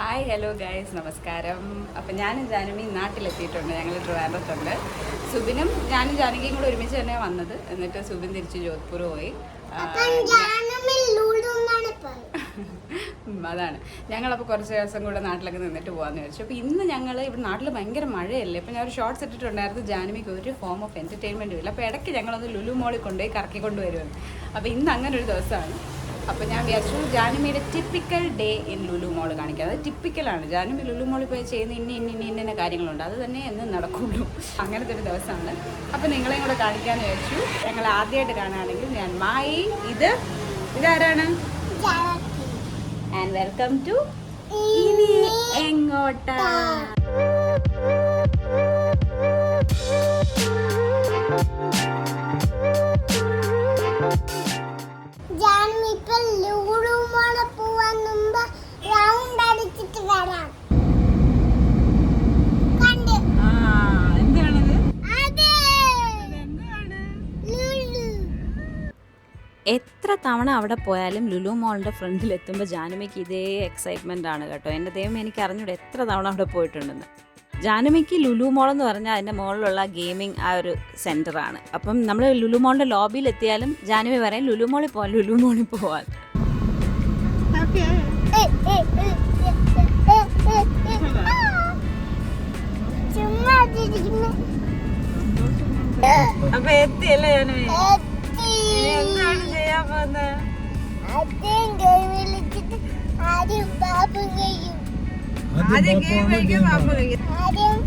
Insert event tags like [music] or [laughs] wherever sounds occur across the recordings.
Hi hello guys നമസ്കാരം. അപ്പം ഞാനും ജാനുമി നാട്ടിലെത്തിയിട്ടുണ്ട് ഞങ്ങൾ ട്രിവാൻഡ്രത്തുണ്ട്. സുബിനും ഞാനും ജാനകിയും കൂടെ ഒരുമിച്ച് തന്നെ വന്നത്. എന്നിട്ട് സുബിൻ തിരിച്ച് ജോധ്പൂർ പോയി. അതാണ്. ഞങ്ങളപ്പോൾ കുറച്ച് ദിവസം കൂടെ നാട്ടിലൊക്കെ നിന്നിട്ട് പോകാമെന്ന് വിചാരിച്ചു. അപ്പോൾ ഇന്ന് ഞങ്ങൾ ഇവിടെ നാട്ടിൽ ഭയങ്കര മഴയല്ലേ? അപ്പോൾ ഞാൻ ഒരു ഷോർട്സ് ഇട്ടിട്ടുണ്ടായിരുന്നു ജാനുമിക്ക് ഒരു ഫോം ഓഫ് എന്റർടൈൻമെന്റും ഇല്ല. അപ്പോൾ ഇടയ്ക്ക് ഞങ്ങളൊന്ന് ലുലു മോളിൽ കൊണ്ടുപോയി കറക്കി കൊണ്ടുവരുമെന്ന് അപ്പോൾ ഇന്ന് അങ്ങനെ ഒരു ദിവസമാണ്. അപ്പോൾ ഞാൻ വിചാരിച്ചു ജാനുമിയുടെ typical day in Lulu mall കാണിക്കുക അത് ടിപ്പിക്കലാണ് ജാനുമി ലുലു മോളിൽ പോയി ചെയ്യുന്ന ഇന്ന ഇന്ന ഇന്ന ഇന്ന കാര്യങ്ങളുണ്ട്. അത് തന്നെ എന്ന് നടക്കുള്ളൂ. അങ്ങനത്തെ ഒരു ദിവസമാണ്. അപ്പോൾ നിങ്ങളെയും കൂടെ കാണിക്കാമെന്ന് വിചാരിച്ചു. ഞങ്ങൾ ആദ്യമായിട്ട് കാണുകയാണെങ്കിൽ ഞാൻ മായി ഇത് ഇതാരാണ്. ആൻഡ് വെൽക്കം ടു എങ്ങോട്ടാ? തവണ അവിടെ പോയാലും ലുലു മോളിന്റെ ഫ്രണ്ടിൽ എത്തുമ്പോൾ ജാനുമയ്ക്ക് ഇതേ എക്സൈറ്റ്മെന്റ് ആണ് കേട്ടോ. എന്റെ ദൈവം എനിക്ക് അറിഞ്ഞൂടെ എത്ര തവണ അവിടെ പോയിട്ടുണ്ടെന്ന്. ജാനുമയ്ക്ക് ലുലു മോൾ എന്ന് പറഞ്ഞാൽ അതിന്റെ മുകളിലുള്ള ഗെയിമിംഗ് ആ ഒരു സെന്ററാണ് അപ്പം നമ്മൾ ലുലു മോളിന്റെ ലോബിയിൽ എത്തിയാലും ജാനുമി പറയും ലുലു മോളിൽ പോവാൻ ലുലു മോളിൽ പോവാൻ. അപ്പൊ എത്തിയല്ലേ ജാനുമി? എത്തി. ചെയ്യാൻ പോകുന്നത് ആദ്യം ഗെയിം കളിച്ചിട്ട് ആദ്യം പാപ്പം കഴിയും. ആദ്യം ഗെയിം കളിക്കും പാപ്പ കഴിക്കും. ആദ്യം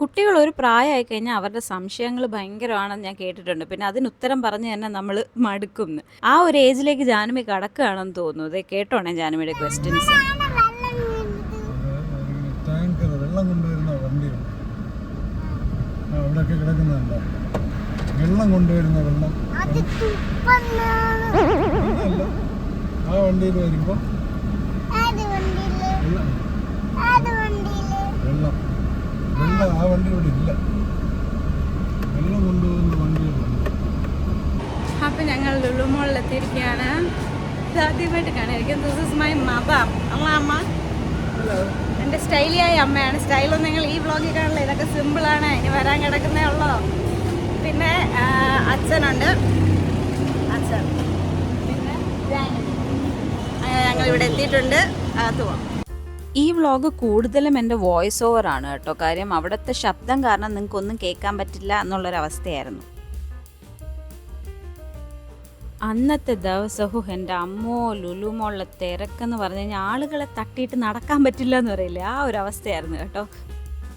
കുട്ടികൾ ഒരു പ്രായമായി കഴിഞ്ഞാൽ അവരുടെ സംശയങ്ങൾ ഭയങ്കരമാണെന്ന് ഞാൻ കേട്ടിട്ടുണ്ട്. പിന്നെ അതിന് ഉത്തരം പറഞ്ഞ് തന്നെ നമ്മൾ മടുക്കും ആ ഒരു ഏജിലേക്ക് ജാനുമി കടക്കുകയാണെന്ന് തോന്നുന്നു. കേട്ടോണേ ജാനുമിയുടെ ക്വസ്റ്റ്യൻസ് ആണ് വെള്ളം വീണത് ടാങ്കർ വെള്ളം കൊണ്ടുവരുന്ന വണ്ടിയുണ്ട് ആ കിടക്കുന്നുണ്ട്. വെള്ളം കൊണ്ടുവരുന്ന വെള്ളം. അല്ല ആ വണ്ടിയിൽ വരുമ്പോൾ വണ്ടിയിൽ. വെള്ളം. വെള്ളം. ആ വണ്ടി ഇവിടെ ഇല്ല. വെള്ളം കൊണ്ടുപോകുന്ന വണ്ടികളുണ്ട് അപ്പൊ ഞങ്ങൾ ലുള്ളു മോളിൽ എത്തിയിരിക്കുകയാണ് ഇത് ആദ്യമായിട്ട് കാണാൻ ദിസ് ഇസ് മൈ മദർ അല്ല അമ്മ എന്റെ സ്റ്റൈലിയായ അമ്മയാണ്. സ്റ്റൈലൊന്നും നിങ്ങൾ ഈ വ്ളോഗിൽ കാണില്ല ഇതൊക്കെ സിമ്പിളാണ് ഇനി വരാൻ കിടക്കുന്നേ ഉള്ളൂ? പിന്നെ അച്ഛനുണ്ട്. അച്ഛൻ. പിന്നെ ഞങ്ങൾ ഇവിടെ എത്തിയിട്ടുണ്ട്. അതുവാ ഈ വ്ളോഗ് കൂടുതലും എന്റെ വോയിസ് ഓവർ ആണ് കേട്ടോ. കാര്യം അവിടുത്തെ ശബ്ദം കാരണം നിങ്ങൾക്കൊന്നും കേൾക്കാൻ പറ്റില്ല എന്നുള്ളൊരവസ്ഥയായിരുന്നു. അന്നത്തെ ദിവസവും എന്റെ അമ്മോ ലുലു മോളിലെ തിരക്കെന്ന് പറഞ്ഞു കഴിഞ്ഞാൽ ആളുകളെ തട്ടിയിട്ട് നടക്കാൻ പറ്റില്ല എന്ന് പറയില്ലേ? ആ ഒരു അവസ്ഥയായിരുന്നു കേട്ടോ.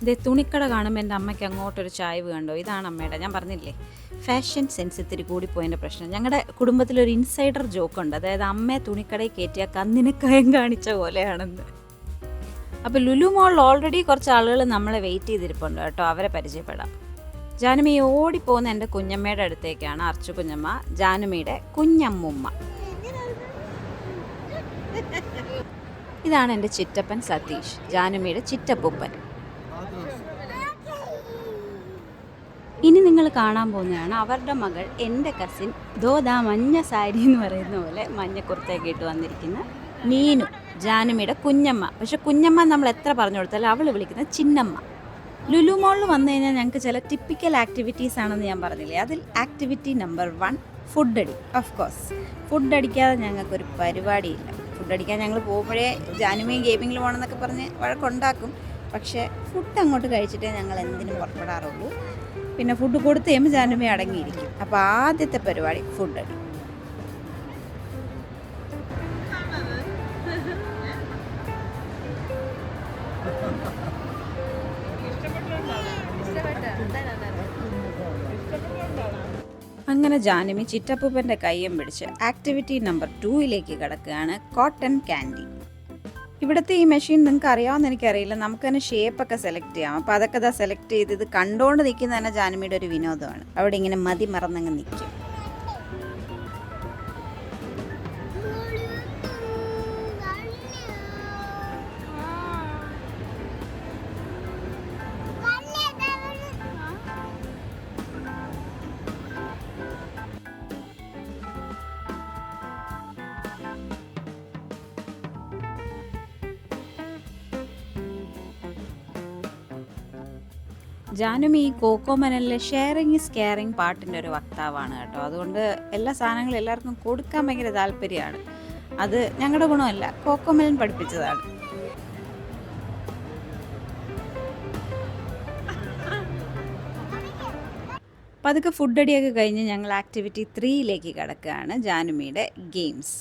ഇതേ തുണിക്കട കാണുമ്പോൾ എന്റെ അമ്മയ്ക്ക് അങ്ങോട്ടൊരു ചായ്വ് കണ്ടോ? ഇതാണ് അമ്മയുടെ ഞാൻ പറഞ്ഞില്ലേ? ഫാഷൻ സെൻസ് ഇത്തിരി കൂടിപ്പോയതിന്റെ പ്രശ്നം. ഞങ്ങളുടെ കുടുംബത്തിലൊരു ഇൻസൈഡർ ജോക്കുണ്ട് അതായത് അമ്മയെ തുണിക്കടയിൽ കയറ്റിയ കന്നിന് കയം കാണിച്ച പോലെയാണെന്ന്. അപ്പോൾ ലുലു മോളിൽ ഓൾറെഡി കുറച്ച് ആളുകൾ നമ്മളെ വെയിറ്റ് ചെയ്തിരിപ്പുണ്ട് കേട്ടോ. അവരെ പരിചയപ്പെടാം. ജാനുമി ഓടിപ്പോകുന്ന എന്റെ കുഞ്ഞമ്മയുടെ അടുത്തേക്കാണ് അർച്ചു കുഞ്ഞമ്മ ജാനുമിയുടെ കുഞ്ഞമ്മുമ്മ. ഇതാണ് എന്റെ ചിറ്റപ്പൻ സതീഷ് ജാനുമിയുടെ ചിറ്റപ്പൂപ്പൻ. ഇനി നിങ്ങൾ കാണാൻ പോകുന്നതാണ് അവരുടെ മകൾ എന്റെ കസിൻ ദോദാ മഞ്ഞ സാരി എന്ന് പറയുന്ന പോലെ മഞ്ഞ കുർത്തയൊക്കെ ഇട്ട് വന്നിരിക്കുന്ന മീനു ജാനുമിയുടെ കുഞ്ഞമ്മ. പക്ഷെ കുഞ്ഞമ്മ നമ്മൾ എത്ര പറഞ്ഞു കൊടുത്താലും അവൾ വിളിക്കുന്ന ചിന്നമ്മ. ലുലു മോളിൽ വന്നു കഴിഞ്ഞാൽ ഞങ്ങൾക്ക് ചില ടിപ്പിക്കൽ ആക്ടിവിറ്റീസ് ആണെന്ന് ഞാൻ പറഞ്ഞില്ലേ. അതിൽ ആക്ടിവിറ്റി നമ്പർ വൺ ഫുഡ് അടി ഓഫ് കോഴ്സ് ഫുഡ് അടിക്കാതെ ഞങ്ങൾക്കൊരു പരിപാടിയില്ല. ഫുഡ് അടിക്കാൻ ഞങ്ങൾ പോകുമ്പോഴേ ജാനുമയും ഗെയിമിങ്ങിൽ പോകണമെന്നൊക്കെ പറഞ്ഞ് വഴക്കുണ്ടാക്കും. പക്ഷേ ഫുഡ് അങ്ങോട്ട് കഴിച്ചിട്ടേ ഞങ്ങൾ എന്തിനും പുറപ്പെടാറുള്ളൂ. പിന്നെ ഫുഡ് കൊടുത്ത് കഴിയുമ്പോൾ അടങ്ങിയിരിക്കും. അപ്പോൾ ആദ്യത്തെ പരിപാടി ഫുഡ് അടി. ചിറ്റപ്പൂപ്പന്റെ ചിറ്റപ്പൂപ്പന്റെ കയ്യും പിടിച്ച് ആക്ടിവിറ്റി നമ്പർ ടൂയിലേക്ക് കിടക്കുകയാണ്. കോട്ടൺ കാൻഡി ഇവിടുത്തെ ഈ മെഷീൻ നിങ്ങൾക്ക് അറിയാമെന്ന് എനിക്കറിയില്ല. നമുക്ക് തന്നെ ഷേപ്പൊക്കെ സെലക്ട് ചെയ്യാം. അപ്പോൾ അതൊക്കെ ഇതാ സെലക്ട് ചെയ്ത് ഇത് കണ്ടുകൊണ്ട് നിൽക്കുന്ന തന്നെ ജാനമിയുടെ ഒരു വിനോദമാണ്. അവിടെ ഇങ്ങനെ മതി മറന്നങ്ങ് നിൽക്കും. ജാനും ഈ കോക്കോമനലിലെ ഷെയറിങ് ഇസ് കെയറിങ് പാട്ടിന്റെ ഒരു വക്താവാണ് കേട്ടോ. അതുകൊണ്ട് എല്ലാ സാധനങ്ങളും എല്ലാവർക്കും കൊടുക്കാൻ ഭയങ്കര താല്പര്യമാണ്. അത് ഞങ്ങളുടെ ഗുണമല്ല കോക്കോമലൻ പഠിപ്പിച്ചതാണ്. പതുക്കെ ഫുഡ് അടിയൊക്കെ കഴിഞ്ഞ് ഞങ്ങൾ ആക്ടിവിറ്റി ത്രീയിലേക്ക് കിടക്കുകയാണ് ജാനുമിയുടെ ഗെയിംസ്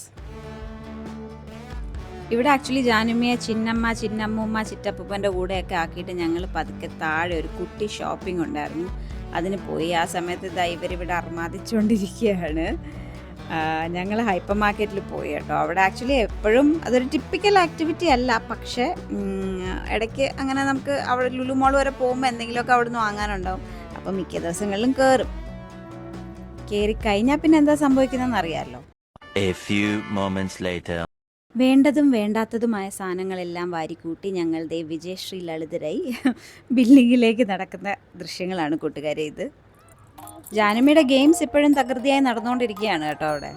ഇവിടെ ആക്ച്വലി ജാനുമിയെ ചിന്നമ്മ ചിന്നമ്മൂമ്മ ചിറ്റപ്പൂപ്പന്റെ കൂടെയൊക്കെ ആക്കിയിട്ട് ഞങ്ങൾ പതുക്കെ താഴെ ഒരു കുട്ടി ഷോപ്പിംഗ് ഉണ്ടായിരുന്നു. അതിന് പോയി. ആ സമയത്ത് ഇതാ ഇവരിവിടെ അർമാദിച്ചുകൊണ്ടിരിക്കുകയാണ് ഞങ്ങൾ ഹൈപ്പർ മാർക്കറ്റിൽ പോയി കേട്ടോ. അവിടെ ആക്ച്വലി എപ്പോഴും അതൊരു ടിപ്പിക്കൽ ആക്ടിവിറ്റി അല്ല. പക്ഷേ ഇടയ്ക്ക് അങ്ങനെ നമുക്ക് അവിടെ ലുലു മോൾ വരെ പോകുമ്പോൾ എന്തെങ്കിലുമൊക്കെ അവിടെ നിന്ന് വാങ്ങാനുണ്ടാവും. അപ്പോൾ മിക്ക ദിവസങ്ങളിലും കയറും കയറി കഴിഞ്ഞാൽ പിന്നെ എന്താ സംഭവിക്കുന്നതെന്ന് അറിയാമല്ലോ A few moments later. വേണ്ടതും വേണ്ടാത്തതുമായ സാധനങ്ങളെല്ലാം വാരിക്കൂട്ടി ഞങ്ങൾ ദേ വിജയശ്രീ ലളിതരായി [laughs] ബിൽഡിങ്ങിലേക്ക് നടക്കുന്ന ദൃശ്യങ്ങളാണ് കൂട്ടുകാരെ ഇത്. ജാനമിയുടെ ഗെയിംസ് ഇപ്പോഴും തകൃതിയായി നടന്നുകൊണ്ടിരിക്കുകയാണ് കേട്ടോ അവിടെ.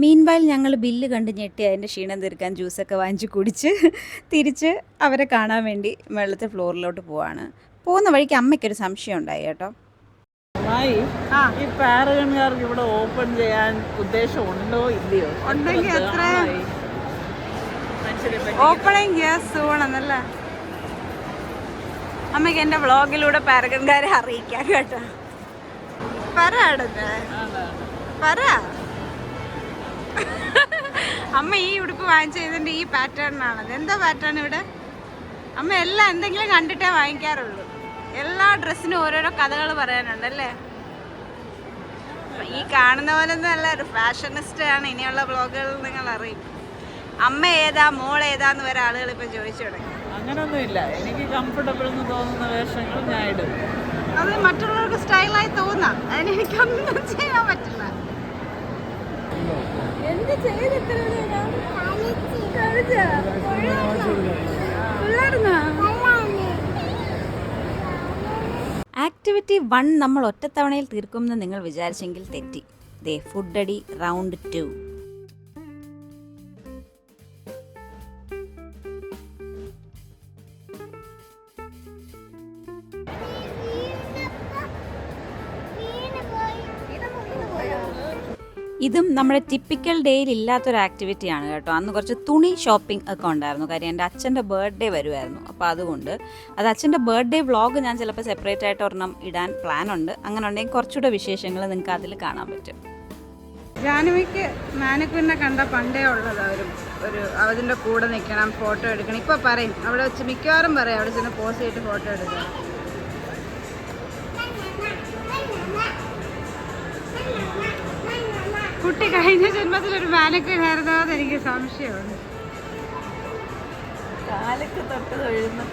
മീൻവയൽ ഞങ്ങൾ ബില്ല് കണ്ട് ഞെട്ടി. അതിന്റെ ക്ഷീണം തീർക്കാൻ ജ്യൂസൊക്കെ വാങ്ങിച്ച് കുടിച്ച് തിരിച്ച് അവരെ കാണാൻ വേണ്ടി വെള്ളത്തെ ഫ്ലോറിലോട്ട് പോവാണ്. പോകുന്ന വഴിക്ക് അമ്മയ്ക്കൊരു സംശയം ഉണ്ടായി കേട്ടോ. ഈ പാരഗൺകാർക്ക് ഇവിടെ ഓപ്പൺ ചെയ്യാൻ ഉദ്ദേശമുണ്ടോ ഇല്ലയോ? ഉണ്ടെങ്കിൽ എത്ര ഓപ്പണിങ് ഗ്യാസ് സൂണെന്നല്ലേ അമ്മയ്ക്ക് എന്റെ വ്ളോഗിലൂടെ പാരഗൺകാരെ അറിയിക്കാം കേട്ടോ. പറ അടുത്ത് പറ. അമ്മ ഈ ഉടുപ്പ് വാങ്ങിച്ചതിന്റെ ഈ പാറ്റേണിനാണത് എന്താ പാറ്റേൺ ഇവിടെ? അമ്മ എല്ലാം എന്തെങ്കിലും കണ്ടിട്ടേ വാങ്ങിക്കാറുള്ളൂ. എല്ലാ ഡ്രസ്സിനും ഓരോരോ കഥകൾ പറയാനുണ്ട് അല്ലേ? ഈ കാണുന്ന പോലെ അല്ല ഒരു ഫാഷനിസ്റ്റ് ആണ് ഇനിയുള്ള ബ്ലോഗുകളിൽ നിങ്ങൾ അറിയും. അമ്മ ഏതാ മോൾ ഏതാന്ന് വരെ ആളുകൾ ഇപ്പൊ ചോദിച്ചു തുടങ്ങി. അങ്ങനൊന്നുമില്ല എനിക്ക് കംഫർട്ടബിൾ എന്ന് തോന്നുന്ന വേഷങ്ങൾ ഞാൻ ഇടും. അത് മറ്റുള്ളവർക്ക് സ്റ്റൈലായി തോന്നാം. അതിനെനിക്കൊന്നും ചെയ്യാൻ പറ്റില്ല. എന്ത് ആക്ടിവിറ്റി വൺ നമ്മൾ ഒറ്റത്തവണയിൽ തീർക്കുമെന്ന് നിങ്ങൾ വിചാരിച്ചെങ്കിൽ തെറ്റി. ദേ ഫുഡ് ഫുഡടി റൗണ്ട് ടു. ഇതും നമ്മുടെ ടിപ്പിക്കൽ ഡേയിൽ ഇല്ലാത്തൊരു ആക്ടിവിറ്റിയാണ് കേട്ടോ. അന്ന് കുറച്ച് തുണി ഷോപ്പിംഗ് ഒക്കെ ഉണ്ടായിരുന്നു. കാര്യം എന്റെ അച്ഛന്റെ ബർത്ത്ഡേ വരുമായിരുന്നു അപ്പോൾ അതുകൊണ്ട് അത് അച്ഛന്റെ ബർത്ത്ഡേ വ്ളോഗ് ഞാൻ ചിലപ്പോൾ സെപ്പറേറ്റ് ആയിട്ട് ഒരെണ്ണം ഇടാൻ പ്ലാൻ ഉണ്ട്. അങ്ങനെ ഉണ്ടെങ്കിൽ കുറച്ചുകൂടെ വിശേഷങ്ങൾ നിങ്ങൾക്ക് അതിൽ കാണാൻ പറ്റും. ജാനുവിക്ക് മാനക്കുവിനെ കണ്ട പണ്ടേ ഉള്ളത് ഒരു ഒരു അതിന്റെ കൂടെ നിൽക്കണം ഫോട്ടോ എടുക്കണം. ഇപ്പോൾ പറയും അവിടെ വെച്ച് മിക്കവാറും പറയും അവിടെ ചെന്ന് പോസ് ചെയ്തിട്ട് ഫോട്ടോ എടുക്കണം. കുട്ടി കഴിഞ്ഞ ജന്മത്തിൽ ഒരു മാനക്കുനായിരുന്നോ എന്ന് എനിക്ക് സംശയമുണ്ട്. കാലൊക്കെ തൊട്ട് തൊഴുന്നു.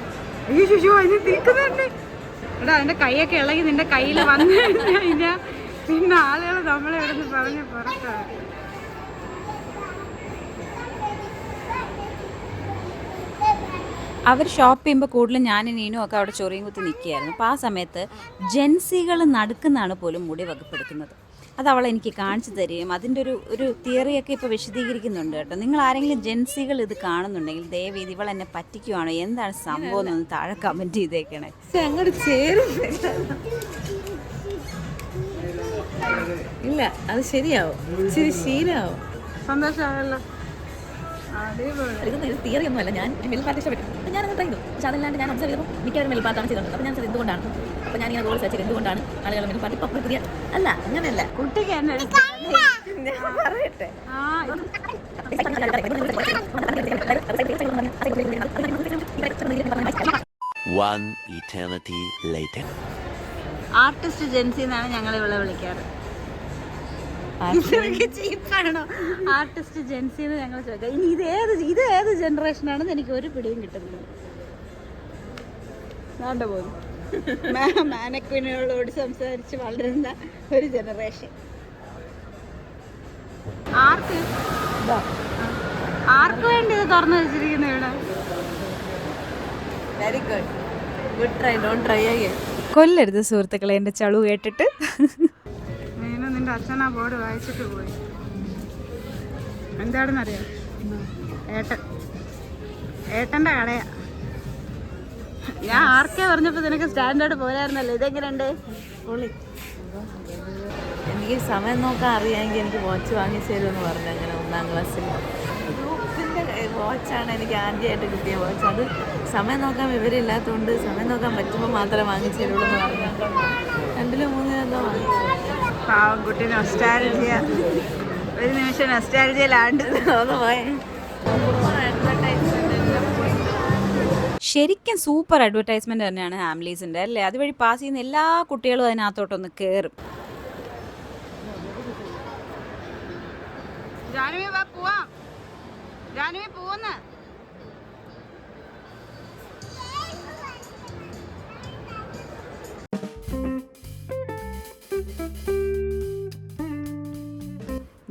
അയ്യോ അതിന് എടാ അതിന്റെ കൈയൊക്കെ ഇളകി നിന്റെ കയ്യിൽ വന്നു കഴിഞ്ഞാ പിന്നെ ആളുകൾ നമ്മളെ ഇവിടെ നിന്ന് പറഞ്ഞ് പുറത്താണ് അവർ ഷോപ്പ് ചെയ്യുമ്പോൾ കൂടുതലും ഞാനും നീനും ഒക്കെ അവിടെ ചൊറിയും കുത്തി നിൽക്കുകയായിരുന്നു. അപ്പോൾ ആ സമയത്ത് ജെൻസികൾ നടക്കുന്നതാണ് പോലും മുടി വകുപ്പെടുക്കുന്നത് അത് അവൾ എനിക്ക് കാണിച്ചു തരികയും അതിന്റെ ഒരു ഒരു തിയറിയൊക്കെ ഇപ്പോൾ വിശദീകരിക്കുന്നുണ്ട് കേട്ടോ. നിങ്ങൾ ആരെങ്കിലും ജെൻസികൾ ഇത് കാണുന്നുണ്ടെങ്കിൽ ദയവ് ഇത് ഇവൾ എന്നെ പറ്റിക്കുവാണോ? എന്താണ് സംഭവം എന്ന് താഴെ കമന്റ് ചെയ്തേക്കണേ. അങ്ങോട്ട് ചേരും. ഇല്ല അത് ശരിയാവും. ഇച്ചിരി ശീലമാവും ഇത് തിയറി ഒന്നുമല്ല ഞാൻ മെൽപ്പാട്ട് ഇഷ്ടപ്പെട്ടു. ഞാൻ അങ്ങനെ പറയുന്നു പക്ഷെ അതല്ലാണ്ട് ഞാൻ ഒബ്സർവ് ചെയ്തപ്പോൾ മിക്കവരും മെൽപ്പാട്ടാണ് ചെയ്തത്. ചെയ്തിട്ടുണ്ട് അപ്പോൾ ഞാൻ ചെയ്തത് എന്തുകൊണ്ടാണ്? അപ്പോൾ ഞാൻ ഇങ്ങനെ റോൾ സെർച്ച് ചെയ്ത് എന്തുകൊണ്ടാണ് ആളുകൾ പാർട്ട് ഇപ്പം പുതിയ അല്ല അങ്ങനെയല്ല കുട്ടിക്ക് ഞാൻ പറയട്ടെ One eternity later. Artist Jency എന്നാണ് ഞങ്ങൾ ഇവിടെ വിളിക്കാറ് ചീപ്പാണോ ആർട്ടിസ്റ്റ് ജെൻസി എന്ന് ഞങ്ങൾ ചോദിക്കാം ഇനി ഇത് ഏത് ഇത് ഏത് ജനറേഷൻ ആണെന്ന് എനിക്ക് ഒരു പിടിയും കിട്ടുന്നില്ല വേണ്ട പോകുന്നു മാനക്കുവിനോട് സംസാരിച്ച് വളരുന്ന ഒരു ജനറേഷൻ ആർക്ക്? ആർക്ക് വേണ്ടി ഇത് തുറന്നു വെച്ചിരിക്കുന്നു ഇവിടെ? Very good good try don't try again കൊല്ലരുത് സുഹൃത്തുക്കളെ എന്റെ ചളു കേട്ടിട്ട്. മീനു നിന്റെ അച്ഛൻ ആ ബോർഡ് വായിച്ചിട്ട് പോയി. എന്താണെന്നറിയാം? ഏട്ടൻ. ഏട്ടന്റെ കടയാ. ഞാൻ ആർക്കെ പറഞ്ഞപ്പോ നിനക്ക് സ്റ്റാൻഡേർഡ് പോരായിരുന്നല്ലോ? ഇതെങ്ങനെയുണ്ട്? എനിക്ക് സമയം നോക്കാൻ അറിയാമെങ്കിൽ എനിക്ക് വാച്ച് വാങ്ങിച്ചു തരുമെന്ന് പറഞ്ഞു അങ്ങനെ ഒന്നാം ക്ലാസ്സിൽ ഗ്രൂപ്പിന്റെ വാച്ചാണ് എനിക്ക് ആദ്യമായിട്ട് കിട്ടിയ വാച്ച് അത് സമയം നോക്കാൻ വിവരമില്ലാത്തതുകൊണ്ട് സമയം നോക്കാൻ പറ്റുമ്പോൾ മാത്രമേ വാങ്ങിച്ചു തരുള്ളൂ എന്ന് പറഞ്ഞു. രണ്ടിലോ മൂന്നിലോ എന്തോ വാങ്ങിച്ചു. പാവം കുട്ടി നൊസ്റ്റാലജിയ ഒരു നിമിഷം നൊസ്റ്റാലജിയിലാണ്ട് തോന്നുന്നു പോയേ ശരിക്കും സൂപ്പർ അഡ്വർടൈസ്മെന്റ് തന്നെയാണ് ഹാംലീസിന്റെ അല്ലേ? അതുവഴി പാസ് ചെയ്യുന്ന എല്ലാ കുട്ടികളും അതിനകത്തോട്ടൊന്ന് കയറും ജാനുവി വാ പോവാം. ജാനുവി പോവുന്ന.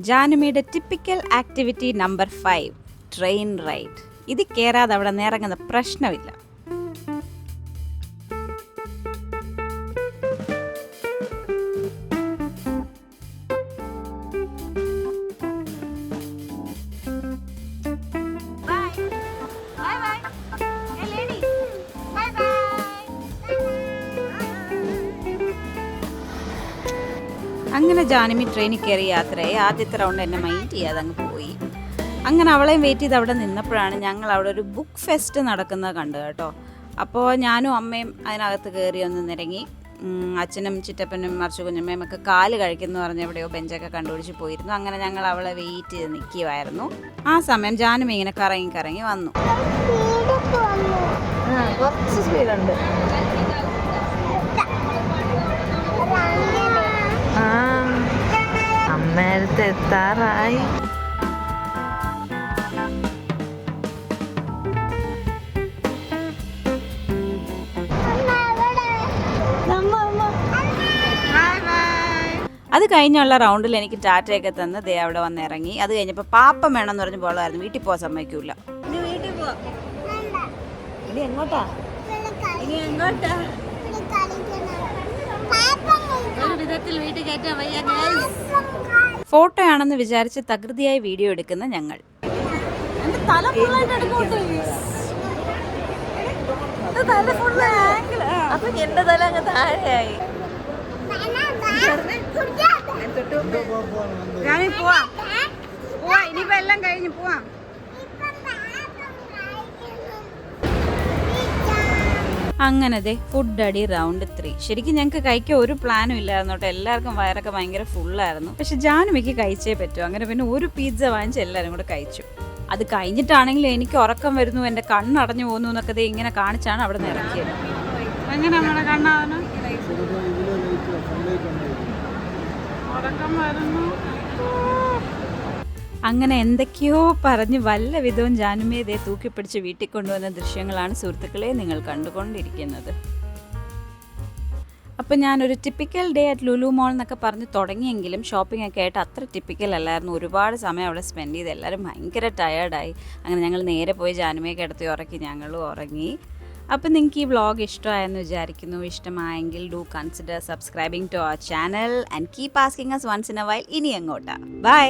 ജാനുമിയുടെ typical activity number five train ride ഇത് കയറാതെ അവിടെ നിന്ന് ഇറങ്ങുന്ന പ്രശ്നമില്ല. അങ്ങനെ ജാനമി ട്രെയിനിൽ കയറി യാത്രയായി. ആദ്യത്തെ റൗണ്ട് എന്നെ മൈൻഡ് ചെയ്യാതെ അങ്ങ് അങ്ങനെ അവളെയും വെയിറ്റ് ചെയ്ത് അവിടെ നിന്നപ്പോഴാണ് ഞങ്ങൾ അവിടെ ഒരു ബുക്ക് ഫെസ്റ്റ് നടക്കുന്നത് കണ്ടു കേട്ടോ. അപ്പോൾ ഞാനും അമ്മയും അതിനകത്ത് കയറി ഒന്ന് നിരങ്ങി. അച്ഛനും ചിറ്റപ്പനും മറിച്ചു കുഞ്ഞമ്മയും ഒക്കെ കാൽ കഴിക്കുന്നു പറഞ്ഞ് എവിടെയോ ബെഞ്ചൊക്കെ കണ്ടുപിടിച്ച് പോയിരുന്നു. അങ്ങനെ ഞങ്ങൾ അവളെ വെയിറ്റ് ചെയ്ത് നിൽക്കുമായിരുന്നു ആ സമയം ജാനും ഇങ്ങനെ കറങ്ങി കറങ്ങി വന്നു. കുറച്ച് സ്പീഡുണ്ട് ആ അമ്മേരത്ത് എത്താറായി. അത് കഴിഞ്ഞുള്ള റൗണ്ടിൽ എനിക്ക് ടാറ്റയൊക്കെ തന്ന് ദേ അവിടെ വന്ന് ഇറങ്ങി. അത് കഴിഞ്ഞപ്പോൾ പാപ്പം വേണമെന്ന് പറഞ്ഞ് പോളായിരുന്നു. വീട്ടിൽ പോകാൻ സമ്മതിക്കൂല. ഇനി എങ്ങോട്ടാ? ഇനി എങ്ങോട്ടാ? വിധത്തിൽ വീട്ടിൽ കയറ്റാൻ വയ്യ ഫോട്ടോയാണെന്ന് വിചാരിച്ച് തകൃതിയായി വീഡിയോ എടുക്കുന്ന ഞങ്ങൾ. അപ്പൊ എന്റെ തല അങ്ങ് താഴെയായി. ജാനുവി പോവാ. പോവാ ഇനിയിപ്പോ എല്ലാം കഴിഞ്ഞു പോവാം. അങ്ങനെ ദേ ഫുഡ് അടി റൗണ്ട് ത്രീ ശരിക്കും ഞങ്ങൾക്ക് കഴിക്കാൻ ഒരു പ്ലാനും ഇല്ലായിരുന്നു കേട്ടോ. എല്ലാവർക്കും വയറൊക്കെ ഭയങ്കര ഫുള്ളായിരുന്നു പക്ഷെ ജാനുമിക്ക് കഴിച്ചേ പറ്റൂ. അങ്ങനെ പിന്നെ ഒരു പിസ്സ വാങ്ങിച്ച് എല്ലാവരും കൂടെ കഴിച്ചു. അത് കഴിഞ്ഞിട്ടാണെങ്കിലും എനിക്ക് ഉറക്കം വരുന്നു എന്റെ കണ്ണടഞ്ഞു പോകുന്നു എന്നൊക്കെ ഇങ്ങനെ കാണിച്ചാണ് അവിടെ നിന്ന് ഇറക്കിയത്. എങ്ങനെ നമ്മുടെ കണ്ണാവന് ചിലപ്പോൾ ഇതിലെ ലൈറ്റ് സൺലൈറ്റ് ഉണ്ടായിരിക്കും ഉറക്കം വരുന്നു അങ്ങനെ എന്തൊക്കെയോ പറഞ്ഞ് വല്ല വിധവും ജാനുമയെ ദേ തൂക്കിപ്പിടിച്ച് വീട്ടിൽ കൊണ്ടുവന്ന ദൃശ്യങ്ങളാണ് സുഹൃത്തുക്കളെ നിങ്ങൾ കണ്ടുകൊണ്ടിരിക്കുന്നത്. അപ്പം ഞാനൊരു typical day at Lulu mall എന്നൊക്കെ പറഞ്ഞ് തുടങ്ങിയെങ്കിലും ഷോപ്പിംഗ് ഒക്കെ ആയിട്ട് അത്ര ടിപ്പിക്കൽ അല്ലായിരുന്നു. ഒരുപാട് സമയം അവിടെ സ്പെൻഡ് ചെയ്ത് എല്ലാവരും ഭയങ്കര ടയേർഡായി അങ്ങനെ ഞങ്ങൾ നേരെ പോയി ജാനുമയെ കിടത്തി ഉറക്കി ഞങ്ങളും ഉറങ്ങി. അപ്പം നിങ്ങൾക്ക് ഈ വ്ളോഗ് ഇഷ്ടമായെന്ന് വിചാരിക്കുന്നു. ഇഷ്ടമായെങ്കിൽ do consider subscribing to our channel and keep asking us once in a while ഇനി എങ്ങോട്ടാ? ബൈ